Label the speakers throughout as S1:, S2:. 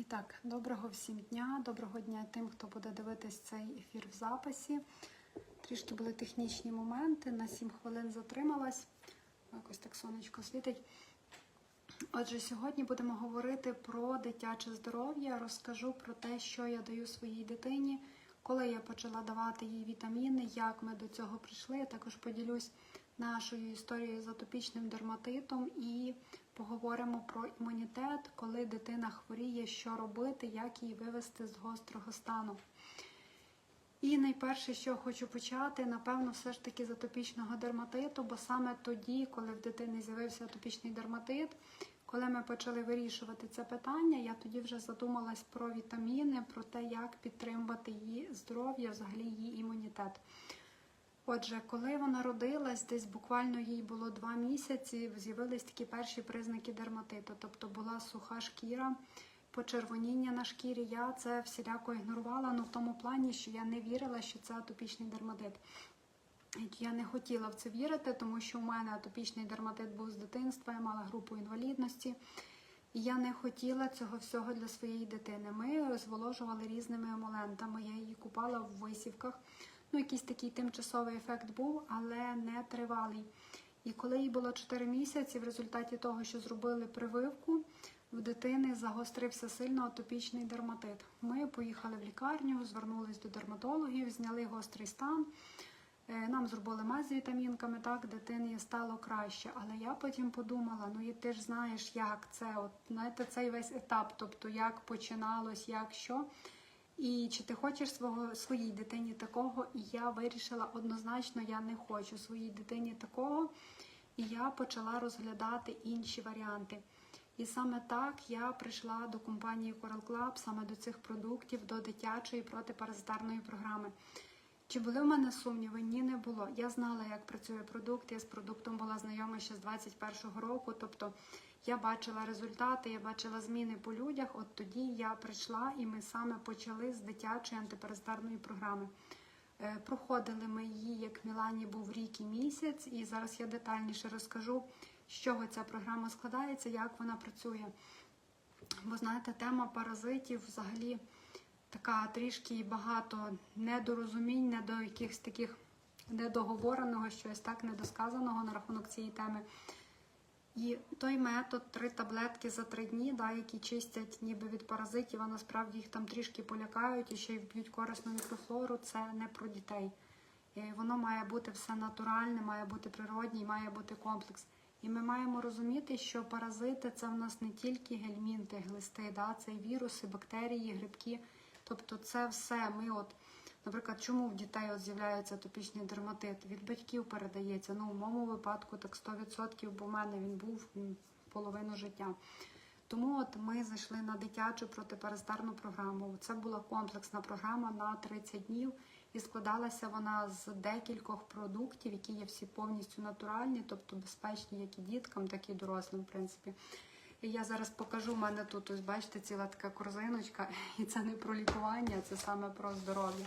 S1: І так, доброго всім дня, доброго дня тим, хто буде дивитись цей ефір в записі. Трішки були технічні моменти, на 7 хвилин затрималась. Якось так сонечко світить. Отже, сьогодні будемо говорити про дитяче здоров'я. Розкажу про те, що я даю своїй дитині, коли я почала давати їй вітаміни, як ми до цього прийшли. Я також поділюсь нашою історією з атопічним дерматитом і поговоримо про імунітет, коли дитина хворіє, що робити, як її вивести з гострого стану. І найперше, що хочу почати, напевно, все ж таки з атопічного дерматиту, бо саме тоді, коли в дитини з'явився атопічний дерматит, коли ми почали вирішувати це питання, я тоді вже задумалась про вітаміни, про те, як підтримувати її здоров'я, взагалі її імунітет. Отже, коли вона родилась, десь буквально їй було два місяці, з'явились такі перші признаки дерматиту, тобто була суха шкіра, почервоніння на шкірі. Я це всіляко ігнорувала, ну в тому плані, що я не вірила, що це атопічний дерматит. Я не хотіла в це вірити, тому що у мене атопічний дерматит був з дитинства, я мала групу інвалідності. І я не хотіла цього всього для своєї дитини. Ми зволожували різними емолентами. Я її купала в висівках. Ну, якийсь такий тимчасовий ефект був, але не тривалий. І коли їй було 4 місяці, в результаті того, що зробили прививку, в дитини загострився сильно атопічний дерматит. Ми поїхали в лікарню, звернулись до дерматологів, зняли гострий стан. Нам зробили мазь з вітамінками, так, дитині стало краще. Але я потім подумала: ну і ти ж знаєш, як це, от знаєте, цей весь етап, тобто як починалось, як що. І чи ти хочеш свого своїй дитині такого? І я вирішила однозначно, я не хочу своїй дитині такого. І я почала розглядати інші варіанти. І саме так я прийшла до компанії Coral Club, саме до цих продуктів, до дитячої протипаразитарної програми. Чи були в мене сумніви? Ні, не було. Я знала, як працює продукт. Я з продуктом була знайома ще з 21-го року. Тобто я бачила результати, я бачила зміни по людях. От тоді я прийшла і ми саме почали з дитячої антипаразитарної програми. Проходили ми її, як Мілані був рік і місяць, і зараз я детальніше розкажу, з чого ця програма складається, як вона працює. Бо знаєте, тема паразитів взагалі така трішки багато недорозумінь, не до якихось таких недоговореного, щось так недосказаного на рахунок цієї теми. І той метод три таблетки за три дні, да, які чистять ніби від паразитів, а насправді їх там трішки полякають і ще й вб'ють корисну мікрофлору, це не про дітей. І воно має бути все натуральне, має бути природній, має бути комплекс. І ми маємо розуміти, що паразити це в нас не тільки гельмінти, глисти, да, це і віруси, бактерії, грибки. Тобто це все ми от. Наприклад, чому в дітей от з'являється атопічний дерматит? Від батьків передається. Ну, в моєму випадку так 100%, бо в мене він був половину життя. Тому от ми зайшли на дитячу протипаразитарну програму. Це була комплексна програма на 30 днів, і складалася вона з декількох продуктів, які є всі повністю натуральні, тобто безпечні як і діткам, так і дорослим, в принципі. І я зараз покажу, у мене тут, ось бачите, ціла така корзиночка, і це не про лікування, це саме про здоров'я.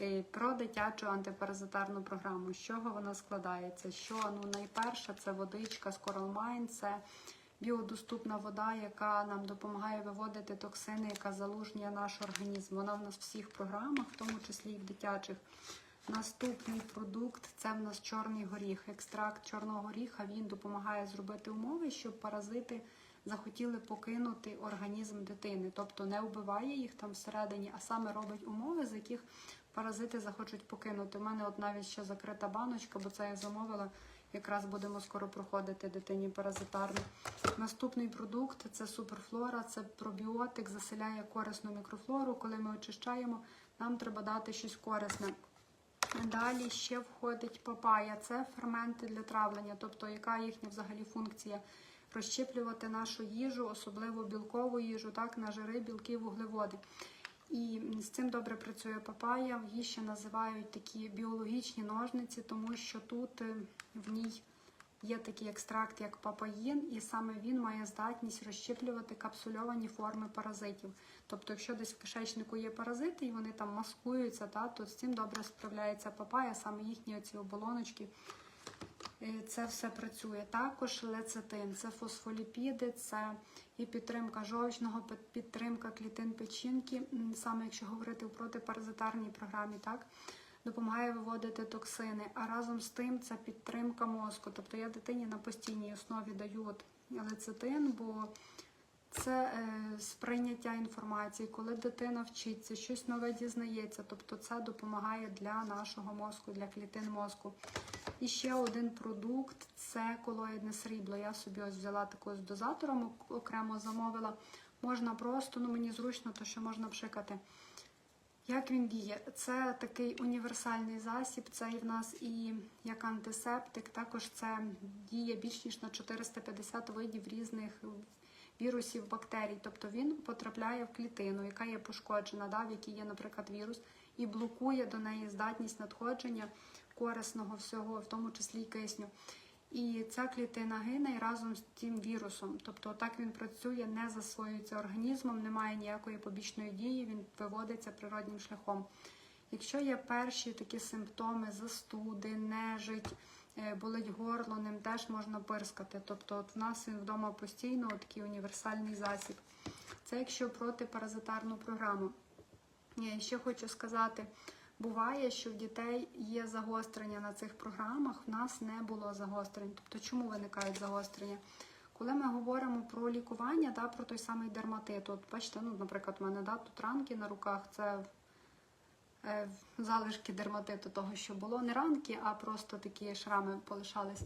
S1: І Про дитячу антипаразитарну програму. З чого вона складається? Що ну найперше це водичка з Mine, це біодоступна вода, яка нам допомагає виводити токсини, яка залужнює наш організм. Вона в нас в всіх програмах, в тому числі і в дитячих. Наступний продукт це в нас чорний горіх. Екстракт чорного горіха він допомагає зробити умови, щоб паразити захотіли покинути організм дитини, тобто не вбиває їх там всередині, а саме робить умови, з яких паразити захочуть покинути. У мене от навіть ще закрита баночка, бо це я замовила. Якраз будемо скоро проходити дитині паразитарну. Наступний продукт це суперфлора, це пробіотик, заселяє корисну мікрофлору. Коли ми очищаємо, нам треба дати щось корисне. Далі ще входить папая, це ферменти для травлення, тобто яка їхня взагалі функція розщеплювати нашу їжу, особливо білкову їжу, так, на жири, білки, вуглеводи. І з цим добре працює папая. Її ще називають такі біологічні ножниці, тому що тут е, в ній є такий екстракт, як папаїн, і саме він має здатність розщеплювати капсульовані форми паразитів. Тобто, якщо десь в кишечнику є паразити і вони там маскуються, та, то з цим добре справляється папая, саме їхні оці оболоночки це все працює. Також лецитин, це фосфоліпіди, це і підтримка жовчного, під- підтримка клітин печінки, саме якщо говорити в протипаразитарній програмі, так допомагає виводити токсини. А разом з тим це підтримка мозку. Тобто я дитині на постійній основі даю лецитин, бо це е, сприйняття інформації, коли дитина вчиться, щось нове дізнається. Тобто це допомагає для нашого мозку, для клітин мозку. І ще один продукт це колоїдне срібло. Я собі ось взяла таку з дозатором, окремо замовила. Можна просто, ну мені зручно, то що можна пшикати. Як він діє? Це такий універсальний засіб, це і в нас і як антисептик, також це діє більш ніж на 450 видів різних вірусів, бактерій. Тобто він потрапляє в клітину, яка є пошкоджена, да, в якій є, наприклад, вірус, і блокує до неї здатність надходження корисного всього, в тому числі й кисню. І ця клітина гине разом з тим вірусом. Тобто так він працює, не засвоюється організмом, немає ніякої побічної дії, він виводиться природнім шляхом. Якщо є перші такі симптоми застуди, нежить, болить горло, ним теж можна пирскати. Тобто от в нас він вдома постійно такий універсальний засіб. Це якщо протипаразитарну програму. Я ще хочу сказати, буває, що в дітей є загострення на цих програмах, в нас не було загострень. Тобто, чому виникають загострення? Коли ми говоримо про лікування, да, про той самий дерматит, от бачите, ну, наприклад, у мене да, тут ранки на руках, це е, залишки дерматиту того, що було, не ранки, а просто такі шрами полишались.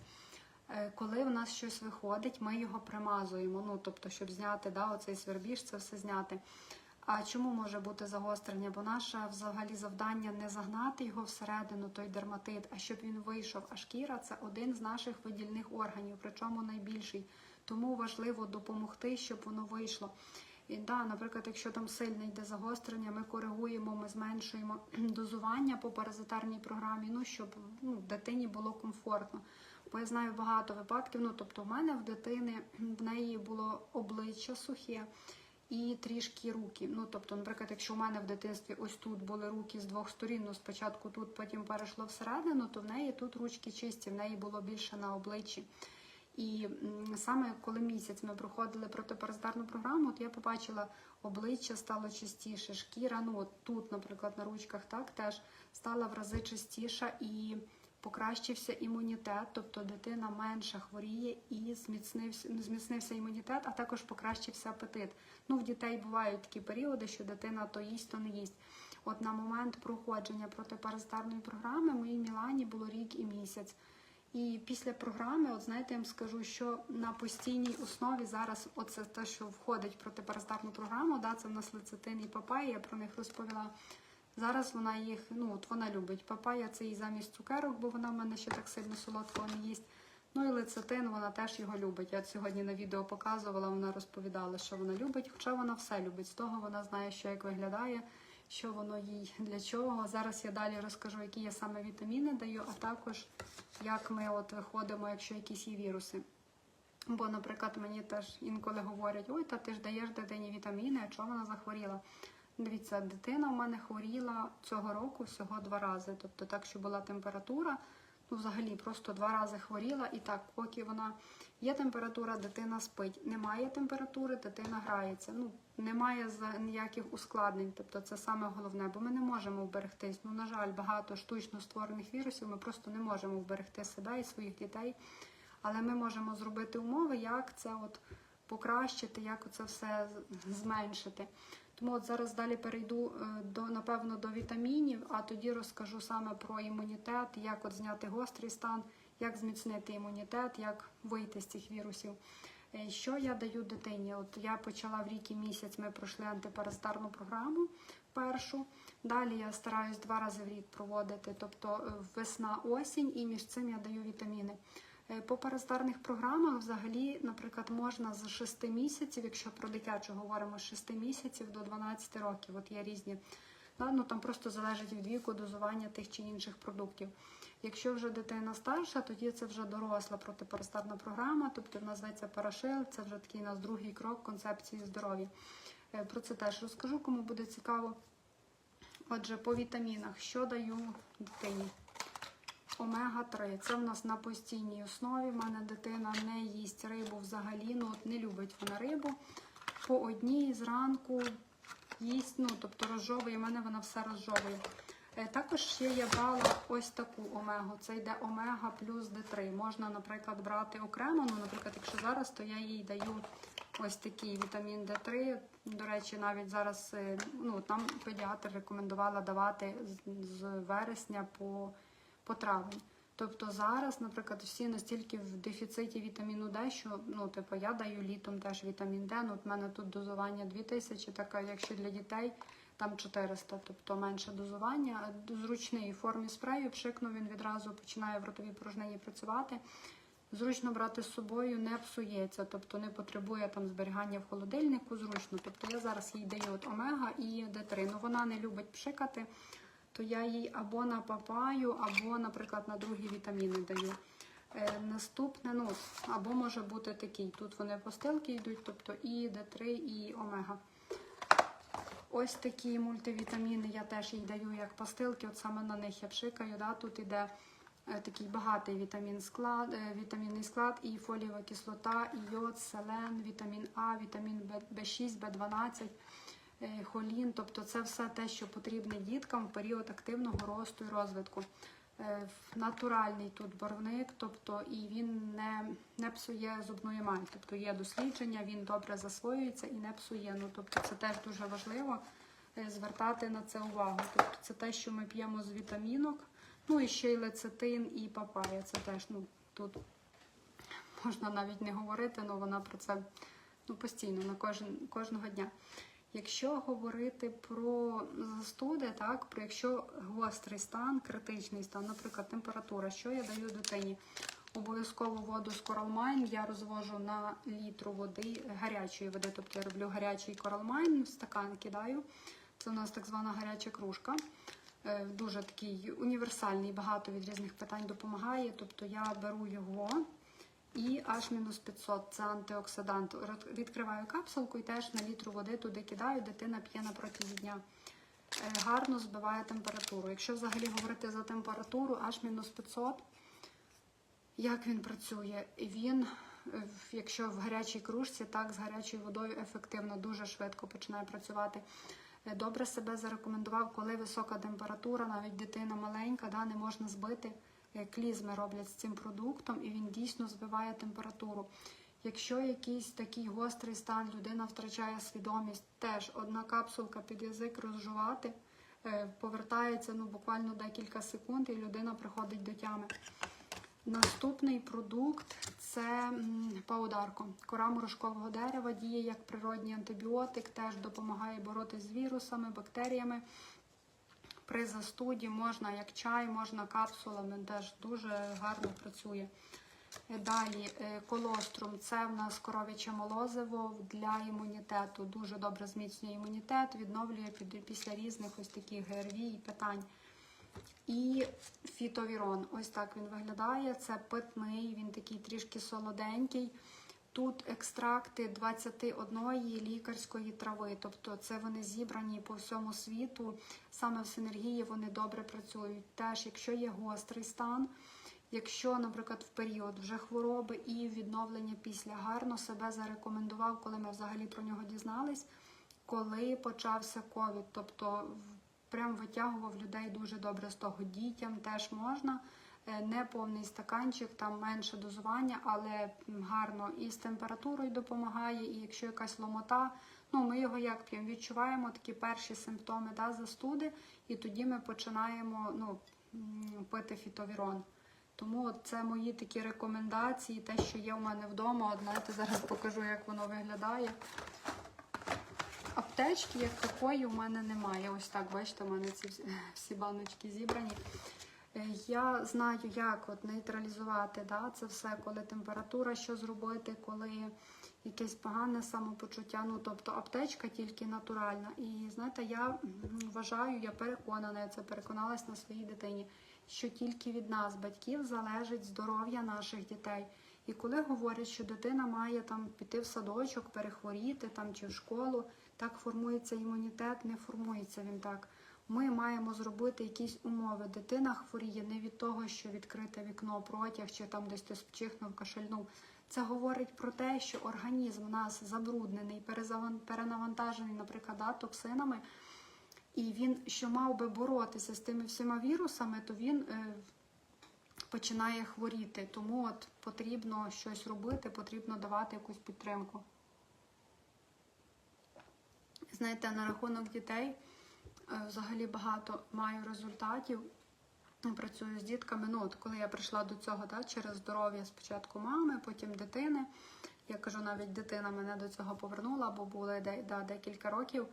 S1: Е, Коли в нас щось виходить, ми його примазуємо. Ну, тобто, щоб зняти да, оцей свербіж, це все зняти. А чому може бути загострення? Бо наше взагалі завдання не загнати його всередину, той дерматит, а щоб він вийшов. А шкіра це один з наших видільних органів, причому найбільший. Тому важливо допомогти, щоб воно вийшло. І да, наприклад, якщо там сильне йде загострення, ми коригуємо, ми зменшуємо дозування по паразитарній програмі, ну щоб ну, дитині було комфортно. Бо я знаю багато випадків. Ну тобто, в мене в дитини в неї було обличчя сухе і трішки руки. Ну тобто, наприклад, якщо в мене в дитинстві ось тут були руки з двох сторін, ну спочатку тут, потім перейшло всередину, то в неї тут ручки чисті, в неї було більше на обличчі. І саме коли місяць ми проходили протипаразитарну програму, от я побачила обличчя стало чистіше, шкіра, ну от тут, наприклад, на ручках так теж стала в рази чистіша і покращився імунітет, тобто дитина менше хворіє і зміцнився, зміцнився імунітет, а також покращився апетит. Ну, в дітей бувають такі періоди, що дитина то їсть, то не їсть. От на момент проходження протипаразитарної програми моїй Мілані було рік і місяць. І після програми, от знаєте, я вам скажу, що на постійній основі зараз, оце те, що входить в протипаразитарну програму, да, це в нас лецитин і папая, я про них розповіла. Зараз вона їх, ну от вона любить. Папая це і замість цукерок, бо вона в мене ще так сильно солодкого не їсть. Ну і лецитин, вона теж його любить. Я сьогодні на відео показувала, вона розповідала, що вона любить, хоча вона все любить. З того вона знає, що як виглядає, що воно їй для чого. Зараз я далі розкажу, які я саме вітаміни даю, а також як ми от виходимо, якщо якісь є віруси. Бо, наприклад, мені теж інколи говорять, ой, та ти ж даєш дитині вітаміни, а чого вона захворіла? Дивіться, дитина в мене хворіла цього року всього два рази. Тобто так, що була температура, ну взагалі просто два рази хворіла, і так, поки вона є температура, дитина спить. Немає температури, дитина грається. Ну, немає ніяких ускладнень. Тобто це саме головне, бо ми не можемо вберегтись. Ну, на жаль, багато штучно створених вірусів, ми просто не можемо вберегти себе і своїх дітей. Але ми можемо зробити умови, як це от покращити, як це все зменшити. Тому от зараз далі перейду е, до напевно до вітамінів, а тоді розкажу саме про імунітет, як от зняти гострий стан, як зміцнити імунітет, як вийти з цих вірусів. Е, Що я даю дитині? От я почала в рік і місяць. Ми пройшли антипаразитарну програму першу. Далі я стараюсь два рази в рік проводити, тобто е, весна, осінь, і між цим я даю вітаміни. Е, По паразитарних програмах взагалі, наприклад, можна з 6 місяців, якщо про дитячу говоримо, з 6 місяців до 12 років. От є різні. Ну, там просто залежить від віку дозування тих чи інших продуктів. Якщо вже дитина старша, тоді це вже доросла протипаразитарна програма, тобто називається Парашил, це вже такий у нас другий крок концепції здоров'я. Е, Про це теж розкажу, кому буде цікаво. Отже, по вітамінах, що даю дитині? Омега-3. Це в нас на постійній основі. У мене дитина не їсть рибу взагалі, ну от не любить вона рибу. По одній зранку їсть, ну тобто розжовує, у мене вона все розжовує. Е, Також ще я брала ось таку омегу. Це йде омега плюс Д3. Можна, наприклад, брати окремо. Ну, наприклад, якщо зараз, то я їй даю ось такий вітамін Д3. До речі, навіть зараз е, ну, там педіатр рекомендувала давати з вересня по, по травень. Тобто зараз, наприклад, всі настільки в дефіциті вітаміну Д, що ну, типу, я даю літом теж вітамін Д. Ну, от в мене тут дозування 2000, так а якщо для дітей там 400, тобто менше дозування. Зручний у формі спрею, пшикнув, він відразу починає в ротовій порожнині працювати. Зручно брати з собою, не псується, тобто не потребує там зберігання в холодильнику, зручно. Тобто я зараз їй даю от омега і Д3. Ну вона не любить пшикати, то я їй або на папаю, або, наприклад, на другі вітаміни даю. Е, наступне, ну, або може бути такий. Тут вони постилки йдуть, тобто і Д3, і омега. Ось такі мультивітаміни я теж їй даю як пастилки, от саме на них я пшикаю. Да? Тут іде е, такий багатий вітамін склад, е, вітамінний склад, і фолієва кислота, і йод, селен, вітамін А, вітамін В6, В12, е, холін. Тобто це все те, що потрібне діткам в період активного росту і розвитку. Е, Натуральний тут барвник, тобто і він не, не псує зубну емаль. Тобто є дослідження, він добре засвоюється і не псує. Ну, тобто це теж дуже важливо е, звертати на це увагу. Тобто це те, що ми п'ємо з вітамінок. Ну і ще й лецитин і папая. Це теж ну, тут можна навіть не говорити, але вона про це ну, постійно, на кожен, кожного дня. Якщо говорити про застуди, так, про якщо гострий стан, критичний стан, наприклад, температура, що я даю дитині? Обов'язково воду з коралмайн я розвожу на літру води, гарячої води, тобто я роблю гарячий коралмайн, в стакан кидаю. Це у нас так звана гаряча кружка. Е, Дуже такий універсальний, багато від різних питань допомагає. Тобто я беру його і аж мінус 500 це антиоксидант. Відкриваю капсулку і теж на літру води туди кидаю, дитина п'є на протязі дня. Е, Гарно збиває температуру. Якщо взагалі говорити за температуру, аж мінус 500, як він працює? Він, якщо в гарячій кружці, так з гарячою водою ефективно, дуже швидко починає працювати. Е, Добре себе зарекомендував, коли висока температура, навіть дитина маленька, да, не можна збити. Клізми роблять з цим продуктом, і він дійсно збиває температуру. Якщо якийсь такий гострий стан, людина втрачає свідомість, теж одна капсулка під язик розжувати, е, повертається ну, буквально декілька секунд, і людина приходить до тями. Наступний продукт це паударко. Кора морошкового дерева діє як природній антибіотик, теж допомагає боротися з вірусами, бактеріями. При застуді можна як чай, можна капсулами, теж дуже гарно працює. Е, Далі е, колострум це в нас коров'яче молозиво для імунітету. Дуже добре зміцнює імунітет, відновлює після різних ось таких ГРВІ і питань. І фітовірон. Ось так він виглядає. Це питний, він такий трішки солоденький. Тут екстракти 21 лікарської трави, тобто це вони зібрані по всьому світу. Саме в синергії вони добре працюють. Теж, якщо є гострий стан, якщо, наприклад, в період вже хвороби і відновлення після гарно себе зарекомендував, коли ми взагалі про нього дізнались, коли почався ковід. Тобто прям витягував людей дуже добре з того. Дітям теж можна. Е, Не повний стаканчик, там менше дозування, але гарно і з температурою допомагає, і якщо якась ломота, ну ми його як п'ємо, відчуваємо такі перші симптоми да, застуди, і тоді ми починаємо ну, пити фітовірон. Тому це мої такі рекомендації, те, що є у мене вдома. От, знаєте, зараз покажу, як воно виглядає. Аптечки, як такої, у мене немає. Ось так, бачите, у мене ці всі- всі баночки зібрані. Е, Я знаю, як от нейтралізувати да, це все, коли температура, що зробити, коли якесь погане самопочуття. Ну, тобто аптечка тільки натуральна. І знаєте, я вважаю, я переконана, я це переконалась на своїй дитині, що тільки від нас, батьків, залежить здоров'я наших дітей. І коли говорять, що дитина має там піти в садочок, перехворіти там чи в школу, так формується імунітет, не формується він так. Ми маємо зробити якісь умови. Дитина хворіє не від того, що відкрите вікно, протяг, чи там десь хтось вчихнув, кашельнув. Це говорить про те, що організм у нас забруднений, перенавантажений, наприклад, токсинами. І він, що мав би боротися з тими всіма вірусами, то він е, починає хворіти. Тому от потрібно щось робити, потрібно давати якусь підтримку. Знаєте, на рахунок дітей взагалі багато маю результатів. Працюю з дітками. Ну, от коли я прийшла до цього, да, через здоров'я спочатку мами, потім дитини. Я кажу, навіть дитина мене до цього повернула, бо були де- да, декілька років.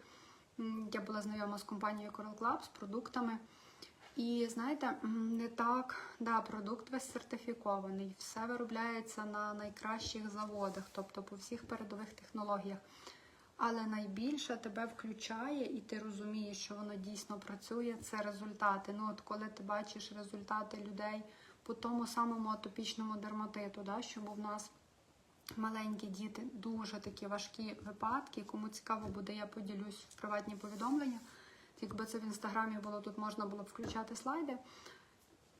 S1: Я була знайома з компанією Coral Club, з продуктами. І знаєте, не так, да, продукт весь сертифікований, все виробляється на найкращих заводах, тобто по всіх передових технологіях. Але найбільше тебе включає, і ти розумієш, що воно дійсно працює. Це результати. Ну, от коли ти бачиш результати людей по тому самому атопічному дерматиту, да, що був в нас маленькі діти, дуже такі важкі випадки. Кому цікаво буде, я поділюсь в приватні повідомлення. Якби це в інстаграмі було, тут можна було б включати слайди.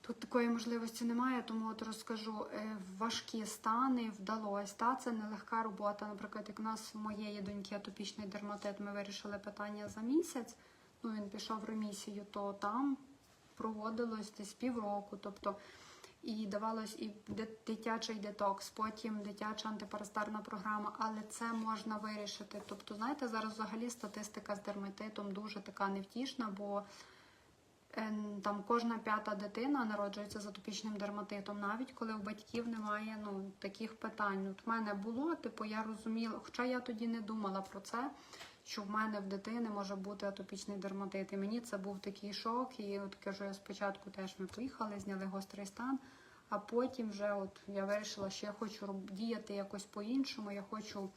S1: Тут такої можливості немає, тому от розкажу Е, важкі стани вдалося. Та це нелегка робота. Наприклад, як у нас у моєї доньки атопічний дерматит, ми вирішили питання за місяць. Ну він пішов в ремісію, то там проводилось десь півроку. Тобто і давалось і дитячий детокс, потім дитяча антипаразитарна програма, але це можна вирішити. Тобто, знаєте, зараз взагалі статистика з дерматитом дуже така невтішна, бо там кожна п'ята дитина народжується з атопічним дерматитом, навіть коли у батьків немає ну, таких питань. От в мене було, типу, я розуміла, хоча я тоді не думала про це, що в мене в дитини може бути атопічний дерматит. І мені це був такий шок. І от кажу, я спочатку теж ми поїхали, зняли гострий стан. А потім вже от я вирішила, що я хочу діяти якось по-іншому. Я хочу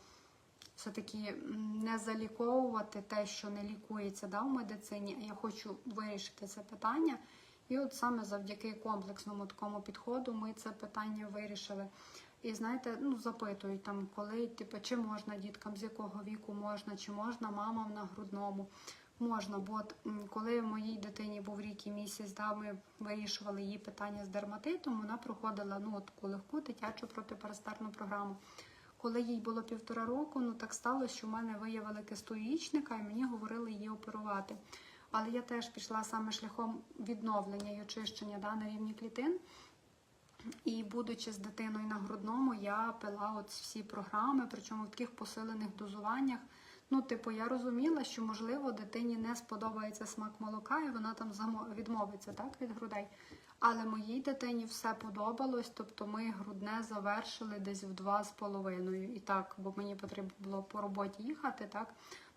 S1: все-таки не заліковувати те, що не лікується да, в медицині, я хочу вирішити це питання. І от саме завдяки комплексному такому підходу ми це питання вирішили. І знаєте, ну запитують там, коли типу, чи можна діткам, з якого віку можна, чи можна мамам на грудному. Можна, бо от, коли моїй дитині був рік і місяць, да, ми вирішували її питання з дерматитом, вона проходила ну, от легку дитячу протипаразитарну програму. Коли їй було півтора року, ну так сталося, що в мене виявили кисту яєчника і мені говорили її оперувати. Але я теж пішла саме шляхом відновлення і очищення да, на рівні клітин. І будучи з дитиною на грудному, я пила от всі програми, причому в таких посилених дозуваннях. Ну, типу, я розуміла, що можливо дитині не сподобається смак молока, і вона там відмовиться так, від грудей. Але моїй дитині все подобалось, тобто ми грудне завершили десь в два з половиною. І так, бо мені потрібно було по роботі їхати. Так,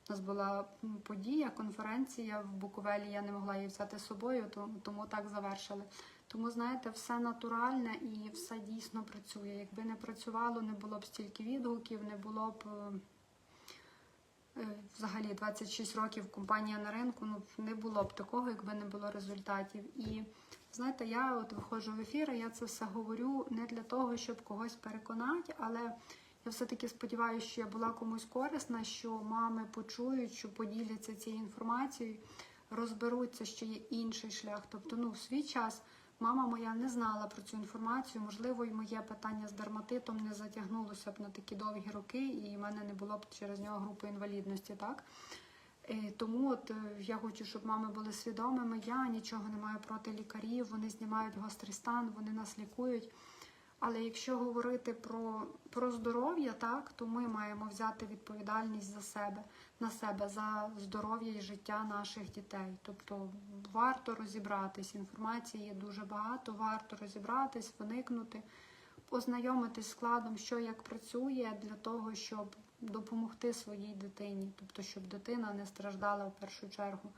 S1: у нас була подія, конференція в Буковелі. Я не могла її взяти з собою, тому, тому так завершили. Тому знаєте, все натуральне і все дійсно працює. Якби не працювало, не було б стільки відгуків, не було б. Е, Взагалі 26 років компанія на ринку, ну не було б такого, якби не було результатів. І знаєте, я от виходжу в ефір, я це все говорю не для того, щоб когось переконати, але я все-таки сподіваюся, що я була комусь корисна, що мами почують, що поділяться цією інформацією, розберуться, що є інший шлях. Тобто, ну, в свій час мама моя не знала про цю інформацію. Можливо, і моє питання з дерматитом не затягнулося б на такі довгі роки, і в мене не було б через нього групи інвалідності, так? Е, Тому от е, я хочу, щоб мами були свідомими. Я нічого не маю проти лікарів, вони знімають гострий стан, вони нас лікують. Але якщо говорити про, про здоров'я, так, то ми маємо взяти відповідальність за себе, на себе, за здоров'я і життя наших дітей. Тобто варто розібратись, інформації є дуже багато, варто розібратись, виникнути, познайомитись складом, що як працює, для того, щоб допомогти своїй дитині, тобто щоб дитина не страждала в першу чергу.